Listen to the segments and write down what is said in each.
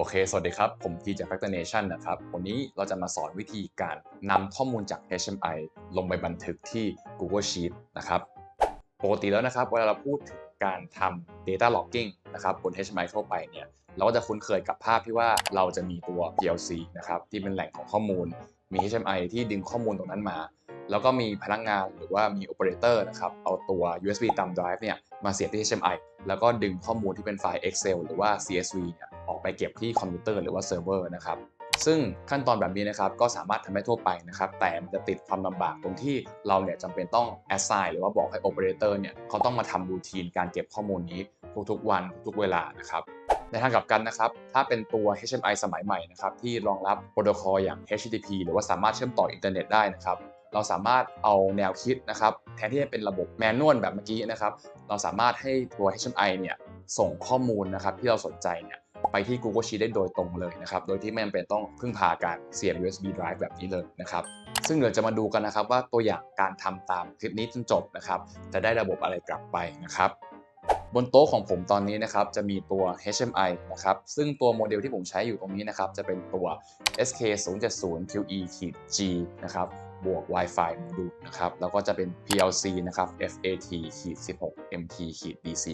โอเค สวัสดีครับ ผมทีจาก Factor Nation นะครับ วันนี้เราจะมาสอนวิธีการนำข้อมูลจาก HMI ลงไปบันทึกที่ Google Sheet นะครับ ปกติแล้วนะครับ เวลาเราพูดถึงการทำ data logging นะครับบน HMI เข้าไปเนี่ย เราก็จะคุ้นเคยกับภาพที่ว่าเราจะมีตัว PLC นะครับ ที่เป็นแหล่งของข้อมูล มี HMI ที่ดึงข้อมูลตรงนั้นมา แล้วก็มีพนักงานหรือว่ามี operator นะครับ เอาตัว USB thumb drive เนี่ย มาเสียบที่ HMI แล้วก็ดึงข้อมูลที่เป็นไฟล์ Excel หรือว่า CSV เนี่ย ออกไปเก็บที่คอมพิวเตอร์หรือว่าเซิร์ฟเวอร์นะครับซึ่งขั้นตอนแบบนี้นะครับก็สามารถทำได้ทั่วไปนะครับ แต่มันจะติดความลำบากตรงที่เราเนี่ยจำเป็นต้อง assign หรือว่าบอกให้ operator เนี่ยเขาต้องมาทำรูทีนการเก็บข้อมูลนี้ทุกๆวันทุกๆเวลานะครับในทางกลับกันนะครับ ถ้าเป็นตัว HMI สมัยใหม่นะครับที่รองรับโปรโตคอลอย่าง HTTP หรือว่าสามารถเชื่อมต่ออินเทอร์เน็ตได้นะครับเราสามารถเอาแนวคิดนะครับแทนที่จะเป็นระบบแมนนวลแบบเมื่อกี้นะครับ เราสามารถให้ตัว HMI เนี่ยส่งข้อมูลนะครับที่เราสนใจเนี่ย ไปที่ Google Sheet ได้โดยตรงเลยนะครับ โดยที่ไม่จำเป็นต้องพึ่งพาการเสียบ USB drive แบบนี้เลยนะครับ ซึ่งเดี๋ยวจะมาดูกันนะครับว่าตัวอย่างการทำตามคลิปนี้จนจบนะครับ จะได้ระบบอะไรกลับไปนะครับบนโต๊ะของผมตอนนี้นะครับจะมีตัว HMI นะครับซึ่งตัวโมเดลที่ผมใช้อยู่ตรงนี้นะครับจะเป็นตัว SK 0 7 0 QE G นะครับ บวก Wi-Fi โมดูลนะครับ แล้วก็จะเป็น PLC นะครับ FAT 16 MT DC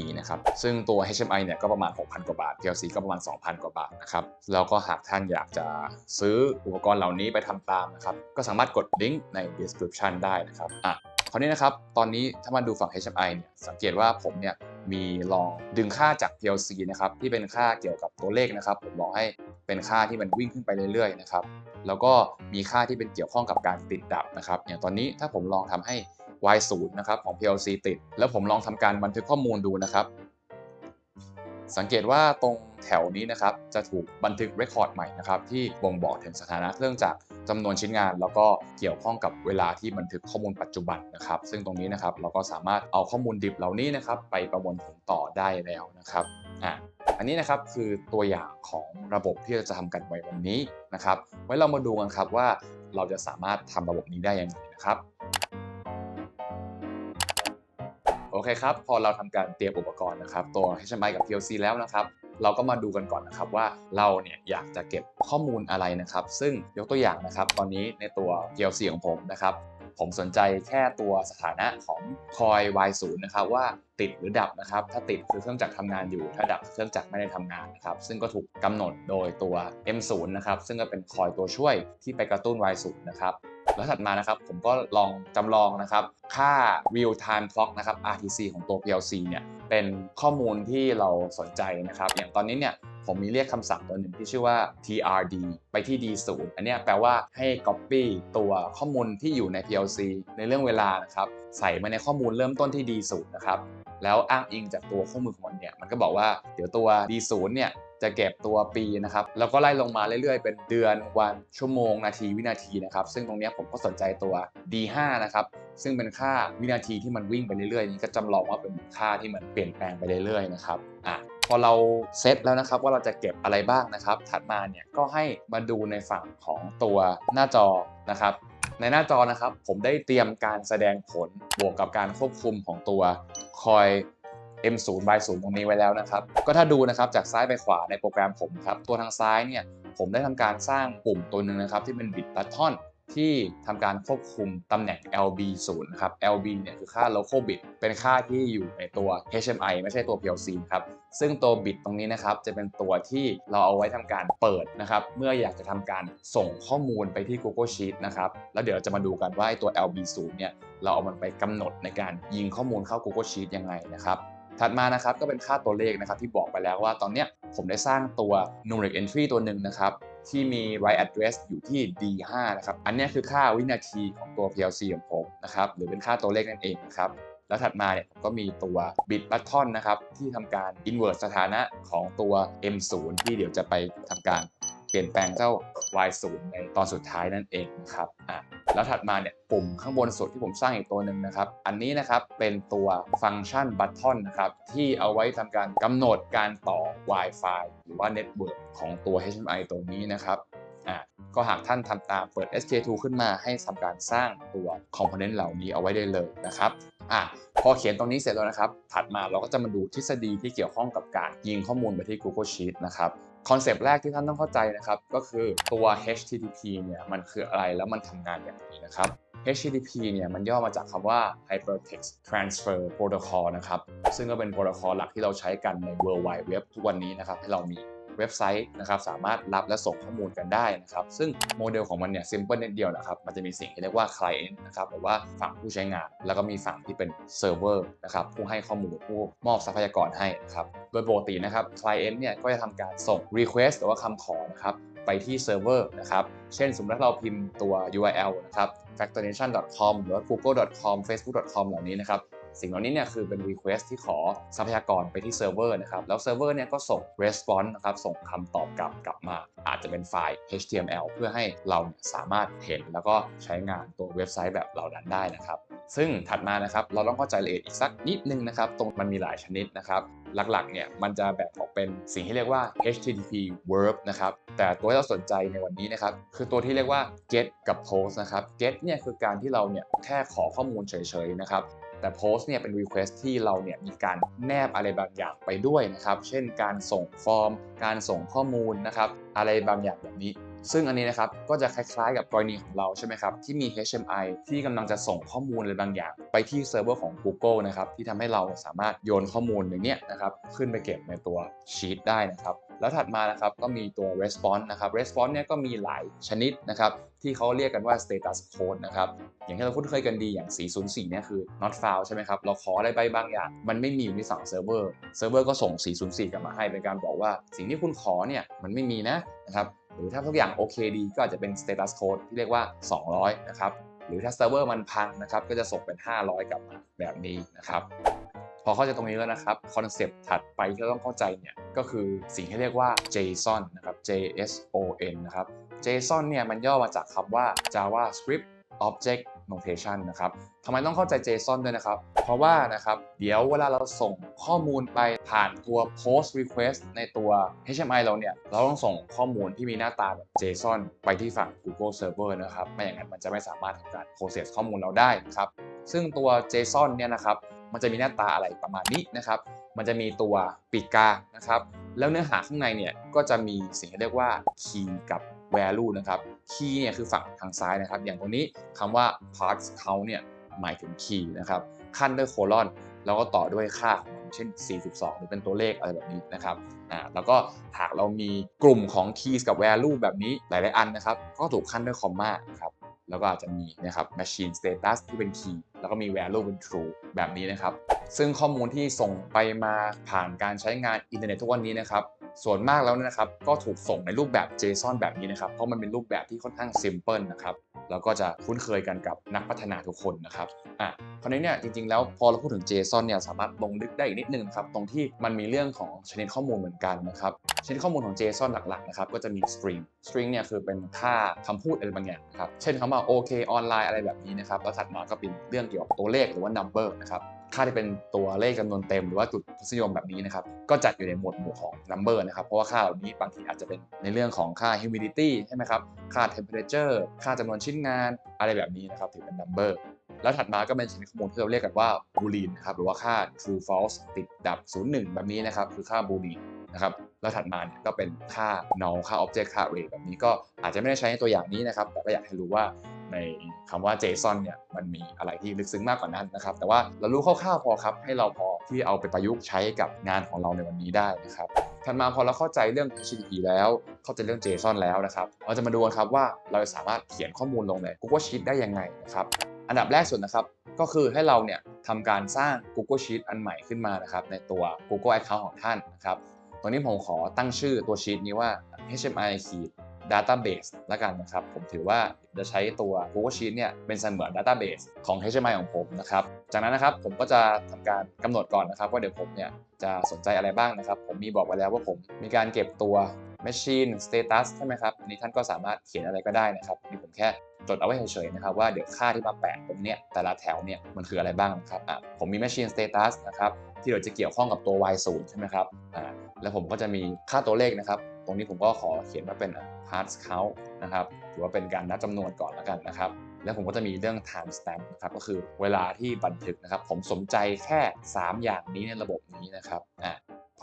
E นะครับ ซึ่งตัว HMI เนี่ยก็ประมาณ 6,000 กว่าบาท PLC ก็ประมาณ 2,000 กว่าบาทนะครับ แล้วก็หากท่านอยากจะซื้ออุปกรณ์เหล่านี้ไปทำตามนะครับ ก็สามารถกดลิงก์ใน description ได้นะครับอะ คราวนี้นะครับ ตอนนี้ถ้ามาดูฝั่ง HMI เนี่ยสังเกตว่าผมเนี่ยมีลองดึงค่าจาก PLC นะครับที่เป็นค่าเกี่ยวกับตัวเลขนะครับ ผมลองให้เป็นค่าที่มันวิ่งขึ้นไปเรื่อยๆนะครับแล้วก็มีค่าที่เป็นเกี่ยวข้องกับการติดดับนะครับ อย่างตอนนี้ถ้าผมลองทำให้ y 0นะครับของ PLC ติด แล้วผมลองทำการบันทึกข้อมูลดูนะครับ สังเกตว่าตรงแถวนี้นะครับจะถูกบันทึกเรคคอร์ดใหม่นะครับที่บ่งบอกถึงสถานะเครื่องจักร จำนวนชิ้นงานแล้วก็เกี่ยวข้องกับเวลาที่บันทึกข้อมูลปัจจุบันนะครับ ซึ่งตรงนี้นะครับเราก็สามารถเอาข้อมูลดิบเหล่านี้นะครับไปประมวลผลต่อได้แล้วนะครับอะอันนี้นะครับคือตัวอย่างของระบบที่เราจะทำกันไว้วันนี้นะครับ ไว้เรามาดูกันครับว่าเราจะสามารถทำระบบนี้ได้ยังไงนะครับโอเคครับ พอเราทำการเตรียมอุปกรณ์นะครับ ตัว HMI กับ PLC แล้วนะครับ เราก็มาดูกันก่อนนะครับว่าเราเนี่ยอยากจะเก็บข้อมูลอะไรนะครับ ซึ่งยกตัวอย่างนะครับ ตอนนี้ในตัว PLC ของผมนะครับผมสนใจแค่ตัวสถานะของคอย Y0 นะครับว่าติดหรือดับนะครับ ถ้าติดคือเครื่องจักรทำงานอยู่ถ้าดับเครื่องจักรไม่ได้ทำงานนะครับ ซึ่งก็ถูกกำหนดโดยตัว M0 นะครับซึ่งก็เป็นคอยตัวช่วยที่ไปกระตุ้น Y0 นะครับ แล้วถัดมานะครับผมก็ลองจำลองนะครับค่า real time clock นะครับ RTC ของตัว PLC เนี่ยเป็นข้อมูลที่เราสนใจนะครับ อย่างตอนนี้เนี่ยผมมีเรียกคำสั่งตัวหนึ่งที่ชื่อว่า trd ไปที่ d0 อันนี้แปลว่าให้ copy ตัวข้อมูลที่อยู่ใน PLC ในเรื่องเวลานะครับใส่มาในข้อมูลเริ่มต้นที่ d0 นะครับแล้วอ้างอิงจากตัวข้อมูลของมันเนี่ยมันก็บอกว่าเดี๋ยวตัว d0 เนี่ย จะเก็บตัวปีนะครับแล้วก็ไล่ลงมาเรื่อยๆ เป็นเดือนวันชั่วโมงนาทีวินาทีนะครับซึ่งตรงนี้ผมก็สนใจตัว d5 นะครับซึ่งเป็นค่าวินาทีที่มันวิ่งไปเรื่อยๆนี่ก็จำลองว่าเป็นค่าที่มันเปลี่ยนแปลงไปเรื่อยๆนะครับอะพอเราเซตแล้วนะครับว่าเราจะเก็บอะไรบ้างนะครับ ถัดมาเนี่ยก็ให้มาดูในฝั่งของตัวหน้าจอนะครับในหน้าจอนะครับผมได้เตรียมการแสดงผลบวกกับการควบคุมของตัวคอย M0 by 0ตรงนี้ไว้แล้วนะครับ ก็ถ้าดูนะครับจากซ้ายไปขวาในโปรแกรมผมครับ ตัวทางซ้ายเนี่ยผมได้ทำการสร้างปุ่มตัวหนึ่งนะครับที่เป็นบิตบัตทอนที่ทำการควบคุมตำแหน่ง LB0 นะครับ LB เนี่ยคือค่า local bit เป็นค่าที่อยู่ในตัว HMI ไม่ใช่ตัว PLC ครับซึ่งตัวบิตตรงนี้นะครับจะเป็นตัวที่เราเอาไว้ทำการเปิดนะครับเมื่ออยากจะทำการส่งข้อมูลไปที่ Google Sheet นะครับแล้วเดี๋ยวเราจะมาดูกันว่าตัว LB0 เนี่ยเราเอามันไปกำหนดในการยิงข้อมูลเข้า Google Sheet ยังไงนะครับ ถัดมานะครับก็เป็นค่าตัวเลขนะครับที่บอกไปแล้วว่าตอนนี้ผมได้สร้างตัว numeric entry ตัวหนึ่งนะครับที่มี write address อยู่ที่ D5 นะครับ อันนี้คือค่าวินาทีของตัว PLC ของผมนะครับ หรือเป็นค่าตัวเลขนั่นเองนะครับ แล้วถัดมาเนี่ยผมก็มีตัว bit button นะครับ ที่ทำการ invert สถานะของตัว M0 ที่เดี๋ยวจะไปทำการเปลี่ยนแปลงเจ้า Y0 ในตอนสุดท้ายนั่นเองนะครับอะ แล้วถัดมาเนี่ยปุ่มข้างบนสุดที่ผมสร้างอีกตัวหนึ่งนะครับ อันนี้นะครับเป็นตัวฟังก์ชันบัตทอนนะครับ ที่เอาไว้ทำการกำหนดการต่อ Wi-Fi หรือว่าเน็ตเวิร์กของตัว HMI ตัวนี้นะครับอะก็หากท่านทำตามเปิด SK2 ขึ้นมาให้ทำการสร้างตัวคอมโพเนนต์เหล่านี้เอาไว้ได้เลยนะครับอะพอเขียนตรงนี้เสร็จแล้วนะครับ ถัดมาเราก็จะมาดูทฤษฎีที่เกี่ยวข้องกับการยิงข้อมูลไปที่ Google Sheet นะครับ คอนเซปต์แรกที่ท่านต้องเข้าใจนะครับ ก็คือตัว HTTP เนี่ยมันคืออะไรแล้วมันทำงานอย่างไรนะครับ HTTP เนี่ยมันย่อมาจากคำว่า Hypertext Transfer Protocol นะครับ ซึ่งก็เป็นโปรโตคอลหลักที่เราใช้กันใน World Wide Web ทุกวันนี้นะครับให้เรามี เว็บไซต์นะครับสามารถรับและส่งข้อมูลกันได้นะครับซึ่งโมเดลของมันเนี่ย simple นิดเดียวนะครับมันจะมีสิ่งที่เรียกว่า client นะครับหรือว่าฝั่งผู้ใช้งาน แล้วก็มีฝั่งที่เป็น server นะครับผู้ให้ข้อมูลผู้มอบทรัพยากรให้นะครับโดยปกตินะครับ client เนี่ยก็จะทำการส่ง request หรือว่าคำขอนะครับไปที่เซิร์ฟเวอร์นะครับ เช่น สมมติถ้าเราพิมพ์ตัว URL นะครับ factornation.com หรือว่า google.com facebook.com เหล่านี้นะครับ สิ่งเหล่านี้เนี่ยคือเป็น request ที่ขอทรัพยากรไปที่เซิร์ฟเวอร์นะครับแล้วเซิร์ฟเวอร์เนี่ยก็ส่ง response นะครับส่งคำตอบกลับกลับมา อาจจะเป็นไฟล์ HTML เพื่อให้เราสามารถเห็นแล้วก็ใช้งานตัวเว็บไซต์แบบเหล่านั้นได้นะครับซึ่งถัดมานะครับเราต้องเข้าใจละเอียดอีกสักนิดนึงนะครับตรงมันมีหลายชนิดนะครับหลักๆเนี่ยมันจะแบ่งออกเป็นสิ่งที่เรียกว่า HTTP verb นะครับแต่ตัวที่เราสนใจในวันนี้นะครับคือตัวที่เรียกว่า get กับ post นะครับ get เนี่ยคือการที่เราเนี่ยแค่ขอข้อมูลเฉยๆนะครับ แต่ post เนี่ยเป็น request ที่เราเนี่ยมีการแนบอะไรบางอย่างไปด้วยนะครับ เช่นการส่งฟอร์ม การส่งข้อมูลนะครับ อะไรบางอย่างแบบนี้ ซึ่งอันนี้นะครับก็จะคล้ายๆ กับกรณีของเราใช่ไหมครับที่มี HMI ที่กำลังจะส่งข้อมูลอะไรบางอย่าง ไปที่เซิร์ฟเวอร์ของ Google นะครับที่ทำให้เราสามารถโยนข้อมูลอย่างเนี้ยนะครับขึ้นไปเก็บในตัวชีตได้นะครับ แล้วถัดมานะครับก็มีตัว response นะครับ response เนี่ยก็มีหลายชนิดนะครับที่เขาเรียกกันว่า status code นะครับอย่างที่เราคุ้นเคยกันดีอย่าง 404 เนี่ยคือ not found ใช่ไหมครับ เราขออะไรไปบางอย่าง มันไม่มีอยู่ในฝั่งเซิร์ฟเวอร์ เซิร์ฟเวอร์ก็ส่ง 404 กลับมาให้เป็นการบอกว่า สิ่งที่คุณขอเนี่ยมันไม่มีนะนะครับหรือถ้าทุกอย่างโอเคดีก็อาจจะเป็น status code ที่เรียกว่า 200 นะครับหรือถ้าเซิร์ฟเวอร์มันพังนะครับก็จะส่งเป็น 500 กลับมาแบบนี้นะครับ พอเข้าใจตรงนี้แล้วนะครับคอนเซปต์ถัดไปที่เราต้องเข้าใจเนี่ยก็คือสิ่งที่เรียกว่า JSON นะครับ JSON นะครับ JSON เนี่ยมันย่อมาจากคำว่า JavaScript Object Notation นะครับทำไมต้องเข้าใจ JSON ด้วยนะครับ เพราะว่านะครับ เดี๋ยวเวลาเราส่งข้อมูลไปผ่านตัว post request ในตัว HTML เราเนี่ย เราต้องส่งข้อมูลที่มีหน้าตาแบบ JSON ไปที่ฝั่ง Google Server นะครับ ไม่อย่างนั้นมันจะไม่สามารถทำการ process ข้อมูลเราได้นะครับ ซึ่งตัว JSON เนี่ยนะครับ มันจะมีหน้าตาอะไรประมาณนี้นะครับ มันจะมีตัวปีกกานะครับ แล้วเนื้อหาข้างในเนี่ยก็จะมีสิ่งที่เรียกว่า key กับ value นะครับ key เนี่ยคือฝั่งทางซ้ายนะครับ อย่างตรงนี้คำว่า parts count เนี่ยหมายถึง key นะครับขั้นด้วยโคลอนแล้วก็ต่อด้วยค่าของมันเช่น 42 หรือเป็นตัวเลขอะไรแบบนี้นะครับอ่าแล้วก็หากเรามีกลุ่มของ keys กับ value แบบนี้หลาย ๆ อันนะครับ ก็ถูกขั้นด้วยคอมมานะครับ แล้วก็อาจจะมีนะครับ machine status ที่เป็น key ก็มี value เป็น true แบบนี้นะครับ ซึ่งข้อมูลที่ส่งไปมาผ่านการใช้งานอินเทอร์เน็ตทุกวันนี้นะครับ ส่วนมากแล้วนะครับ ก็ถูกส่งในรูปแบบ JSON แบบนี้นะครับ เพราะมันเป็นรูปแบบที่ค่อนข้าง simple นะครับแล้วก็จะคุ้นเคยกันกับนักพัฒนาทุกคนนะครับอะคราวนี้เนี่ยจริงๆแล้วพอเราพูดถึง JSON เนี่ยสามารถลงลึกได้อีกนิดนึงครับตรงที่มันมีเรื่องของชนิดข้อมูลเหมือนกันนะครับชนิดข้อมูลของ JSON หลักๆนะครับก็จะมี string string เนี่ยคือเป็นค่าคำพูดอะไรบางอย่างนะครับเช่นคำว่า OK ออนไลน์อะไรแบบนี้นะครับแล้วถัดมาก็เป็นเรื่องเกี่ยวกับตัวเลขหรือว่า number นะครับ ค่าที่เป็นตัวเลขจำนวนเต็ม หรือว่าจุดทศนิยมแบบนี้นะครับก็จัดอยู่ในหมวดหมู่ของ number นะครับ เพราะว่าค่าเหล่านี้บางทีอาจจะเป็นในเรื่องของค่า humidity ใช่ไหมครับค่า temperature ค่าจำนวนชิ้นงานอะไรแบบนี้นะครับถือเป็น number แล้วถัดมาก็เป็นชนิดข้อมูลที่เราเรียกกันว่าบูลีนะครับหรือว่าค่า true false ติดดับ 01 แบบนี้นะครับคือค่าบูลีนนะครับ แล้วถัดมาเนี่ยก็เป็นค่า null ค่า object ค่า array แบบนี้ก็อาจจะไม่ได้ใช้ในตัวอย่างนี้นะครับ แต่ก็อยากให้รู้ว่าในคำว่า JSON เนี่ยมันมีอะไรที่ลึกซึ้งมากกว่านั้นนะครับ แต่ว่าเรารู้คร่าวๆพอครับ ให้เราพอที่เอาไปประยุกต์ใช้กับงานของเราในวันนี้ได้นะครับถัดมาพอเราเข้าใจเรื่อง HTTP แล้ว เข้าใจเรื่อง JSON แล้วนะครับ เราจะมาดูกันครับว่าเราจะสามารถเขียนข้อมูลลงใน Google Sheet ได้ยังไงนะครับ อันดับแรกสุดนะครับ ก็คือให้เราเนี่ยทำการสร้าง Google Sheet อันใหม่ขึ้นมานะครับในตัว Google Account ของท่านนะครับ ตอนนี้ผมขอตั้งชื่อตัวชีตนี้ว่า HMI ขีด database แล้วกันนะครับ ผมถือว่าจะใช้ตัว Google Sheet เนี่ยเป็นเสมือน database ของ HMI ของผมนะครับ จากนั้นนะครับผมก็จะทำการกำหนดก่อนนะครับ ว่าเดี๋ยวผมเนี่ยจะสนใจอะไรบ้างนะครับ ผมมีบอกไว้แล้วว่าผมมีการเก็บตัว machine status ใช่ไหมครับอันนี้ท่านก็สามารถเขียนอะไรก็ได้นะครับนี่ผมแค่จดเอาไว้เฉยๆนะครับว่าเดี๋ยวค่าที่มาแปะตรงเนี้ยแต่ละแถวเนี่ยมันคืออะไรบ้างครับอะผมมี machine status นะครับที่เดี๋ยวจะเกี่ยวข้องกับตัว y 0ใช่ไหมครับอ่าแล้วผมก็จะมีค่าตัวเลขนะครับ ตรงนี้ผมก็ขอเขียนว่าเป็น parts count นะครับถือว่าเป็นการนับจำนวนก่อนแล้วกันนะครับแล้วผมก็จะมีเรื่อง time stamp นะครับก็คือเวลาที่บันทึกนะครับ ผมสนใจแค่ 3 อย่างนี้ในระบบนี้นะครับอ่า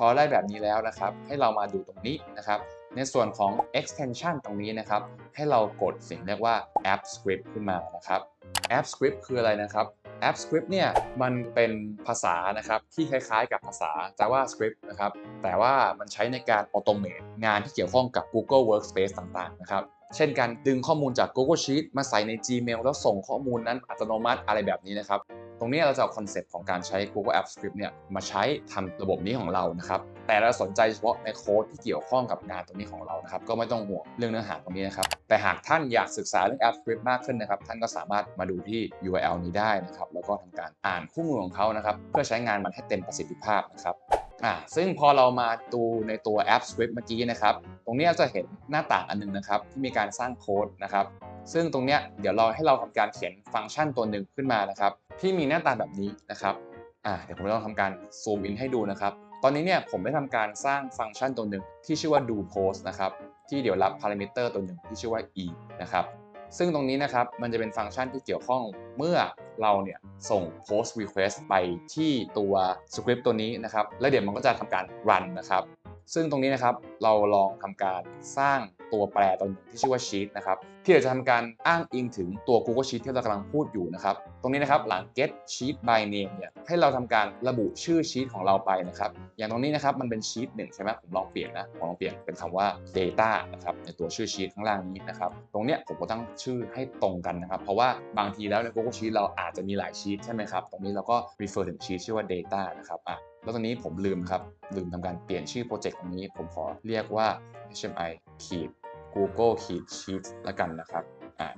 พอได้แบบนี้แล้วนะครับ ให้เรามาดูตรงนี้นะครับ ในส่วนของ extension ตรงนี้นะครับ ให้เรากดสิ่งเรียกว่า app script ขึ้นมานะครับ app script คืออะไรนะครับ app script เนี่ยมันเป็นภาษานะครับที่คล้ายๆ กับภาษา JavaScript นะครับแต่ว่ามันใช้ในการ automate งานที่เกี่ยวข้องกับ Google Workspace ต่างๆนะครับเช่นการดึงข้อมูลจาก Google Sheet มาใส่ใน Gmail แล้วส่งข้อมูลนั้นอัตโนมัติอะไรแบบนี้นะครับ ตรงนี้เราจะเอาคอนเซปต์ของการใช้ Google Apps Script เนี่ยมาใช้ทำระบบนี้ของเรานะครับแต่เราสนใจเฉพาะในโค้ดที่เกี่ยวข้องกับงานตรงนี้ของเรานะครับก็ไม่ต้องห่วงเรื่องเนื้อหาตรงนี้นะครับแต่หากท่านอยากศึกษาเรื่อง App Script มากขึ้นนะครับท่านก็สามารถมาดูที่ URL นี้ได้นะครับแล้วก็ทำการอ่านคู่มือของเขานะครับเพื่อใช้งานมันให้เต็มประสิทธิภาพนะครับอ่าซึ่งพอเรามาดูในตัว App Script เมื่อกี้นะครับตรงนี้เราจะเห็นหน้าต่างอันนึงนะครับที่มีการสร้างโค้ดนะครับซึ่งตรงเนี้ยเดี๋ยวเราให้เราทำการเขียนฟังก์ชันตัวหนึ่งขึ้นมานะครับ ที่มีหน้าตาแบบนี้นะครับอ่าเดี๋ยวผมจะลองทำการซูมอินให้ดูนะครับ ตอนนี้เนี่ยผมได้ทำการสร้างฟังก์ชันตัวหนึ่งที่ชื่อว่า do post นะครับที่เดี๋ยวรับพารามิเตอร์ตัวหนึ่งที่ชื่อว่า e นะครับซึ่งตรงนี้นะครับมันจะเป็นฟังก์ชันที่เกี่ยวข้องเมื่อเราเนี่ยส่ง post request ไปที่ตัวสคริปต์ตัวนี้นะครับ แล้วเดี๋ยวมันก็จะทำการ run นะครับ ซึ่งตรงนี้นะครับเราลองทำการสร้าง ตัวแปรตัวหนึ่งที่ชื่อว่า sheet นะครับที่เราจะทำการอ้างอิงถึงตัว Google Sheet ที่เรากำลังพูดอยู่นะครับตรงนี้นะครับหลัง get sheet by name เนี่ยให้เราทำการระบุชื่อ sheet ของเราไปนะครับอย่างตรงนี้นะครับมันเป็น sheet หนึ่งใช่ไหมผมลองเปลี่ยนนะผมลองเปลี่ยนเป็นคำว่า data นะครับในตัวชื่อ sheet ข้างล่างนี้นะครับตรงเนี้ยผมก็ตั้งชื่อให้ตรงกันนะครับเพราะว่าบางทีแล้วใน Google Sheet เราอาจจะมีหลาย sheet ใช่ไหมครับตรงนี้เราก็ refer ถึง sheet ชื่อว่า data นะครับอะแล้วตอนนี้ผมลืมครับ ลืมทำการเปลี่ยนชื่อโปรเจกต์ตรงนี้ ผมขอเรียกว่า HMI ขีด Google ขีด Sheets ละกันนะครับอะ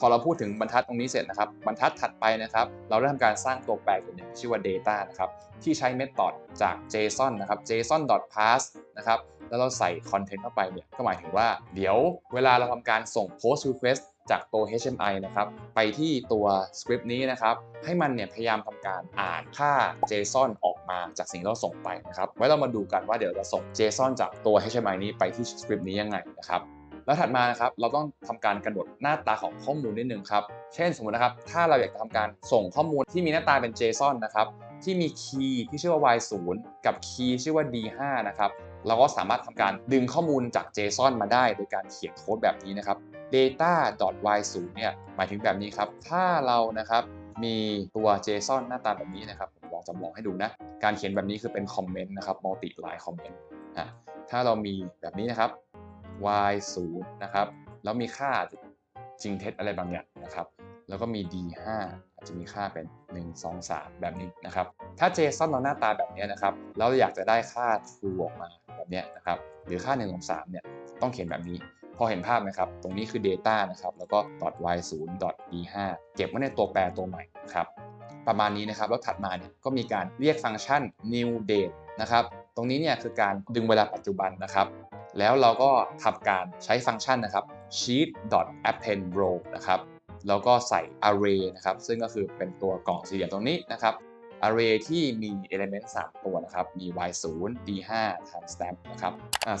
พอเราพูดถึงบรรทัดตรงนี้เสร็จนะครับ บรรทัดถัดไปนะครับ เราได้ทำการสร้างตัวแปรตัวหนึ่งชื่อว่า data นะครับที่ใช้ method จาก JSON นะครับ JSON.pass นะครับแล้วเราใส่ content เข้าไปเนี่ยก็หมายถึงว่าเดี๋ยวเวลาเราทำการส่ง post request จากตัว HMI นะครับ ไปที่ตัวสคริปต์นี้นะครับ ให้มันเนี่ยพยายามทำการอ่านค่า JSON ออกมาจากสิ่งที่เราส่งไปนะครับ ไว้เรามาดูกันว่าเดี๋ยวเราส่ง JSON จากตัว HMI นี้ไปที่สคริปต์นี้ยังไงนะครับ แล้วถัดมานะครับเราต้องทำการกำหนดหน้าตาของข้อมูลนิดนึงครับ เช่นสมมตินะครับ ถ้าเราอยากจะทำการส่งข้อมูลที่มีหน้าตาเป็น JSON นะครับที่มีคีย์ที่ชื่อว่า y0 กับคีย์ชื่อว่า d5 นะครับเราก็สามารถทำการดึงข้อมูลจาก JSON มาได้โดยการเขียนโค้ดแบบนี้นะครับ data.y0 เนี่ยหมายถึงแบบนี้ครับ ถ้าเรานะครับมีตัว JSON หน้าตาแบบนี้นะครับผมลองจำลองให้ดูนะ การเขียนแบบนี้คือเป็นคอมเมนต์นะครับ multi line comment อะถ้าเรามีแบบนี้นะครับ y0 นะครับ แล้วมีค่าจริงเท็จอะไรบางอย่างนะครับ แล้วก็มี d5 อาจจะมีค่าเป็น 1 2 3 แบบนี้นะครับ ถ้า JSON เราหน้าตาแบบนี้นะครับ เราอยากจะได้ค่า true ออกมาแบบนี้นะครับ หรือค่า 1 2 3 เนี่ย ต้องเขียนแบบนี้ พอเห็นภาพไหมครับ ตรงนี้คือ data นะครับ แล้วก็ .y0 .d5 เก็บไว้ในตัวแปรตัวใหม่ครับ ประมาณนี้นะครับ แล้วถัดมาเนี่ย ก็มีการเรียกฟังก์ชัน new date นะครับ ตรงนี้เนี่ยคือการดึงเวลาปัจจุบันนะครับ แล้วเราก็ทำการใช้ฟังก์ชันนะครับ sheet append row นะครับแล้วก็ใส่ array นะครับ ซึ่งก็คือเป็นตัวกล่องสี่เหลี่ยมตรงนี้นะครับ array ที่มี element 3 ตัวนะครับ มี y0 d5 timestamp นะครับ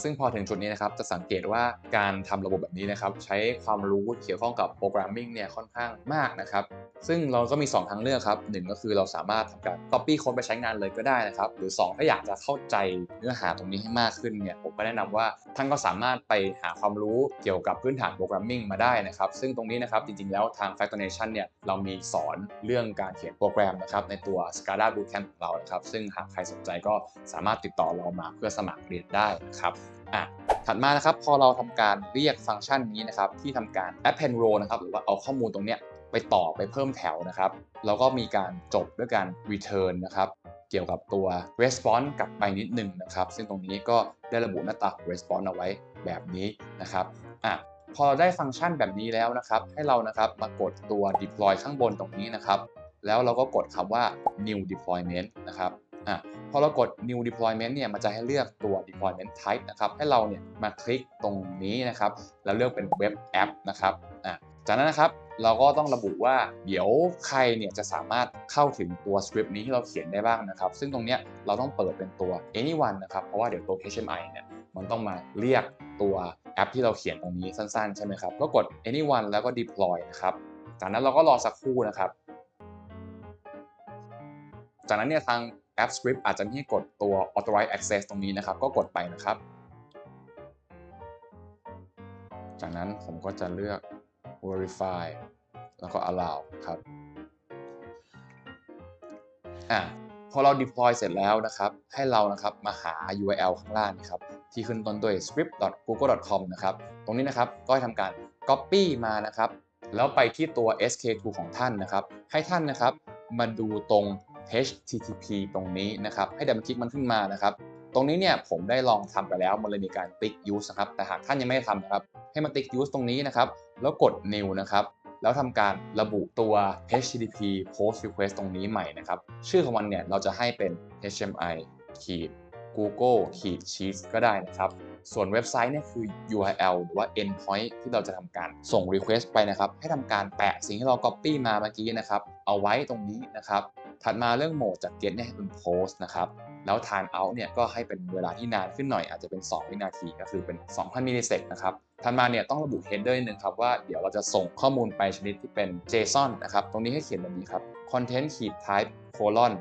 ซึ่งพอถึงจุดนี้นะครับ จะสังเกตว่าการทำระบบแบบนี้นะครับ ใช้ความรู้เกี่ยวข้องกับ programming เนี่ยค่อนข้างมากนะครับ ซึ่งเราก็มี 2 ทางเลือกครับหนึ่งก็คือเราสามารถทำการ copy โค้ดไปใช้งานเลยก็ได้นะครับ หรือ 2 ถ้าอยากจะเข้าใจเนื้อหาตรงนี้ให้มากขึ้นเนี่ยผมก็แนะนำว่าท่านก็สามารถไปหาความรู้เกี่ยวกับพื้นฐาน programming มาได้นะครับ ซึ่งตรงนี้นะครับจริงๆแล้วทาง Factor Nation เนี่ยเรามีสอนเรื่องการเขียนโปรแกรมนะครับในตัว SCADA Bootcamp ของเรานะครับ ซึ่งหากใครสนใจก็สามารถติดต่อเรามาเพื่อสมัครเรียนได้นะครับอะถัดมานะครับพอเราทำการเรียกฟังก์ชันนี้นะครับที่ทำการ append row นะครับหรือว่าเอาข้อมูลตรงเนี้ย ไปต่อไปเพิ่มแถวนะครับแล้วก็มีการจบด้วยการ return นะครับเกี่ยวกับตัว response กลับไปนิดนึงนะครับ ซึ่งตรงนี้ก็ได้ระบุหน้าตาของ response เอาไว้แบบนี้นะครับอะพอเราได้ฟังก์ชันแบบนี้แล้วนะครับ ให้เรานะครับมากดตัว deploy ข้างบนตรงนี้นะครับ แล้วเราก็กดคำว่า new deployment นะครับอะพอเรากด new deployment เนี่ยมันจะให้เลือกตัว deployment type นะครับ ให้เราเนี่ยมาคลิกตรงนี้นะครับ แล้วเลือกเป็น web app นะครับอะ จากนั้นนะครับเราก็ต้องระบุว่าเดี๋ยวใครเนี่ยจะสามารถเข้าถึงตัวสคริปต์นี้ที่เราเขียนได้บ้างนะครับ ซึ่งตรงเนี้ยเราต้องเปิดเป็นตัว anyone นะครับ เพราะว่าเดี๋ยวตัว HMI เนี่ยมันต้องมาเรียกตัวแอปที่เราเขียนตรงนี้สั้นๆ ใช่ไหมครับก็กด anyone แล้วก็ deploy นะครับ จากนั้นเราก็รอสักครู่นะครับ จากนั้นเนี่ยทาง App Script อาจจะมีให้กดตัว Authorize Access ตรงนี้นะครับ ก็กดไปนะครับ จากนั้นผมก็จะเลือก Verify แล้วก็ Allow ครับอะพอเรา deploy เสร็จแล้วนะครับ ให้เรานะครับมาหา URL ข้างล่างนะครับ ที่ขึ้นต้นด้วย script.google.com นะครับ ตรงนี้นะครับก็ให้ทำการ copy มานะครับ แล้วไปที่ตัว SK2 ของท่านนะครับ ให้ท่านนะครับมาดูตรง HTTP ตรงนี้นะครับ ให้ดับคลิกมันขึ้นมานะครับ ตรงนี้เนี่ยผมได้ลองทำไปแล้วมันเลยมีการติ๊ก use นะครับ แต่หากท่านยังไม่ทำนะครับ ให้มาติ๊ก use ตรงนี้นะครับ แล้วกด new นะครับ แล้วทำการระบุตัว HTTP post request ตรงนี้ใหม่นะครับ ชื่อของมันเนี่ยเราจะให้เป็น HTML ขีด Google ขีด Sheets ก็ได้นะครับ ส่วนเว็บไซต์เนี่ยคือ URL หรือว่า endpoint ที่เราจะทำการส่ง request ไปนะครับ ให้ทำการแปะสิ่งที่เรา copy มาเมื่อกี้นะครับ เอาไว้ตรงนี้นะครับ ถัดมาเรื่องโหมดจาก get เนี่ยให้เป็น post นะครับ แล้ว time out เนี่ยก็ให้เป็นเวลาที่นานขึ้นหน่อยอาจจะเป็น 2 วินาทีก็คือเป็น 2,000 มิลลิเซกนะครับถัดมาเนี่ยต้องระบุ header นิดนึงครับว่าเดี๋ยวเราจะส่งข้อมูลไปชนิดที่เป็น JSON นะครับ ตรงนี้ให้เขียนแบบนี้ครับ content type colon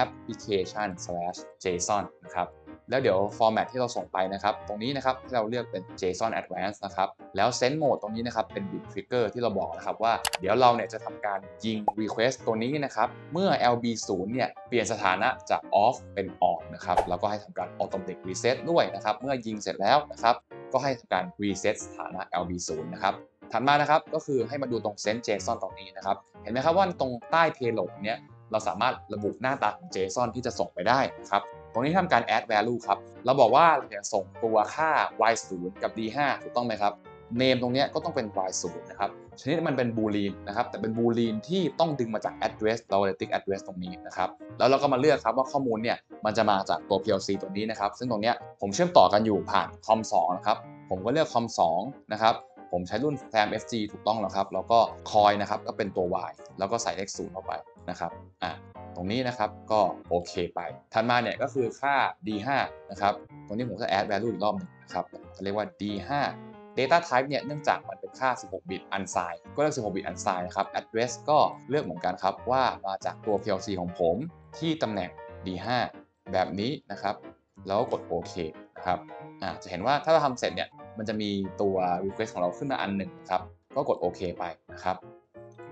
application slash JSON นะครับ แล้วเดี๋ยว format ที่เราส่งไปนะครับ ตรงนี้นะครับที่เราเลือกเป็น JSON Advanced นะครับ แล้ว send mode ตรงนี้นะครับ เป็น bit trigger ที่เราบอกนะครับว่า เดี๋ยวเราเนี่ยจะทำการยิง request ตัวนี้นะครับ เมื่อ LB0 เนี่ยเปลี่ยนสถานะจาก off เป็น on นะครับ แล้วก็ให้ทำการ automatic reset ด้วยนะครับ เมื่อยิงเสร็จแล้วนะครับ ก็ให้ทำการ reset สถานะ LB0 นะครับถัดมานะครับก็คือให้มาดูตรง send JSON ตรงนี้นะครับ เห็นไหมครับว่าตรงใต้ payload เนี้ยเราสามารถระบุหน้าตาของ JSON ที่จะส่งไปได้นะครับ รงนี้ทำการ add value ครับ เราบอกว่าเราจะส่งตัวค่า y0 กับ d5 ถูกต้องไหมครับ name ตรงนี้ก็ต้องเป็น y0 นะครับ ชนิดมันเป็น boolean นะครับ แต่เป็น boolean ที่ต้องดึงมาจาก address เราเลยติ๊ก address ตรงนี้นะครับ แล้วเราก็มาเลือกครับว่าข้อมูลเนี่ยมันจะมาจากตัว PLC ตัวนี้นะครับ ซึ่งตรงนี้ผมเชื่อมต่อกันอยู่ผ่าน com 2นะครับ ผมก็เลือก com 2นะครับผมใช้รุ่น SAM FG ถูกต้องแล้วครับ แล้วก็ coin นะครับก็เป็นตัว y แล้วก็ใส่เลข0เข้าไปนะครับ อะ ตรงนี้นะครับก็โอเคไป ถัดมาเนี่ยก็คือค่า d5 นะครับตรงนี้ผมจะ add value อีกรอบหนึงนะครับเรียกว่า d5 data type เนี่ยเนื่องจากมันเป็นค่า 16 bit unsigned ก็เลือก 16 bit unsigned นะครับ address ก็เลือกเหมือนกันครับว่ามาจากตัว PLC ของผมที่ตำแหน่ง d5 แบบนี้นะครับ แล้วกดโอเคนะครับอ่าจะเห็นว่าถ้าเราทำเสร็จเนี่ยมันจะมีตัว request ของเราขึ้นมาอันหนึ่งนะครับ ก็กดโอเคไปนะครับ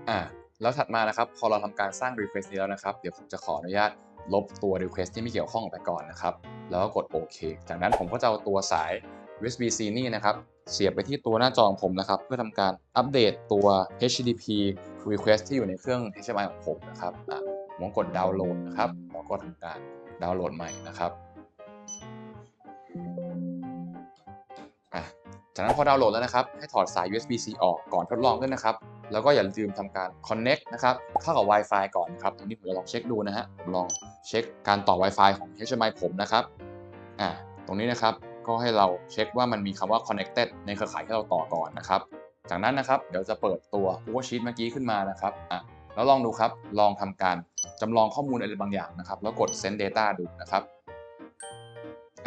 อ่า แล้วถัดมานะครับพอเราทำการสร้าง request นี้แล้วนะครับ เดี๋ยวผมจะขออนุญาตลบตัว request ที่ไม่เกี่ยวข้องออกไปก่อนนะครับ แล้วก็กดโอเคจากนั้นผมก็จะเอาตัวสาย USB-C นี่นะครับ เสียบไปที่ตัวหน้าจอของผมนะครับ เพื่อทำการอัปเดตตัว HTTP request ที่อยู่ในเครื่อง HMI ของผมนะครับอะผมกดดาวน์โหลดนะครับแล้วก็ทำการดาวน์โหลดใหม่นะครับอะจากนั้นพอดาวน์โหลดแล้วนะครับ ให้ถอดสาย USB-C ออกก่อนทดลองด้วยนะครับ แล้วก็อย่าลืมทำการ connect นะครับเข้ากับ Wi-Fi ก่อนนะครับตรงนี้ผมจะลองเช็คดูนะฮะผมลองเช็คการต่อ Wi-Fi ของ HMI ผมนะครับอ่าตรงนี้นะครับก็ให้เราเช็คว่ามันมีคำว่า connected ในเครือข่ายที่เราต่อก่อนนะครับ จากนั้นนะครับเดี๋ยวจะเปิดตัว Google Sheet เมื่อกี้ขึ้นมานะครับอะแล้วลองดูครับลองทำการจำลองข้อมูลอะไรบางอย่างนะครับ แล้วกด send data ดูนะครับ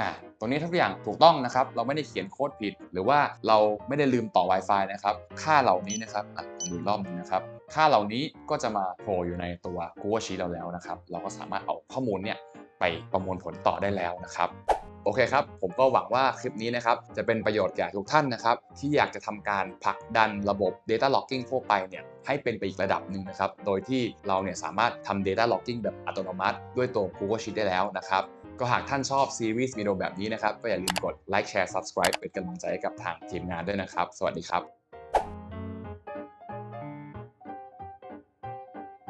อ่าตรงนี้ทุกอย่างถูกต้องนะครับ เราไม่ได้เขียนโค้ดผิด หรือว่าเราไม่ได้ลืมต่อ Wi-Fi นะครับ ค่าเหล่านี้นะครับอะดูรอบนึงนะครับค่าเหล่านี้ก็จะมาโผล่อยู่ในตัว Google Sheet เราแล้วนะครับ เราก็สามารถเอาข้อมูลเนี่ยไปประมวลผลต่อได้แล้วนะครับ โอเคครับ ผมก็หวังว่าคลิปนี้นะครับ จะเป็นประโยชน์แก่ทุกท่านนะครับ ที่อยากจะทำการผลักดันระบบ Data Logging ทั่วไปเนี่ยให้เป็นไปอีกระดับหนึ่งนะครับ โดยที่เราเนี่ยสามารถทำ Data Logging แบบอัตโนมัติ ด้วยตัว Google Sheet ได้แล้วนะครับ ก็หากท่านชอบซีรีส์วิดีโอแบบนี้นะครับ ก็อย่าลืมกดไลค์แชร์ Subscribe เป็นกำลังใจให้กับทางทีมงานด้วยนะครับ สวัสดีครับ